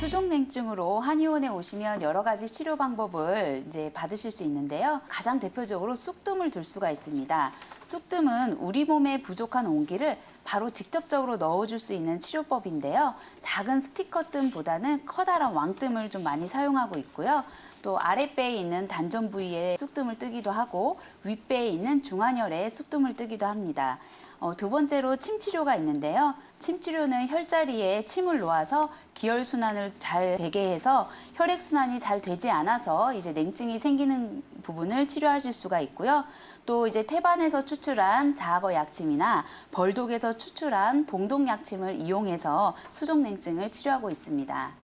수족냉증으로 한의원에 오시면 여러 가지 치료 방법을 이제 받으실 수 있는데요. 가장 대표적으로 쑥뜸을 들 수가 있습니다. 쑥뜸은 우리 몸에 부족한 온기를 바로 직접적으로 넣어줄 수 있는 치료법인데요. 작은 스티커뜸보다는 커다란 왕뜸을 좀 많이 사용하고 있고요. 또 아랫배에 있는 단전 부위에 쑥뜸을 뜨기도 하고 윗배에 있는 중환혈에 쑥뜸을 뜨기도 합니다. 어, 두 번째로 침 치료가 있는데요. 침 치료는 혈자리에 침을 놓아서 기혈 순환을 잘 되게 해서 혈액 순환이 잘 되지 않아서 이제 냉증이 생기는 부분을 치료하실 수가 있고요. 또 이제 태반에서 추출한 자악어 약침이나 벌독에서 추출한 봉독 약침을 이용해서 수족 냉증을 치료하고 있습니다.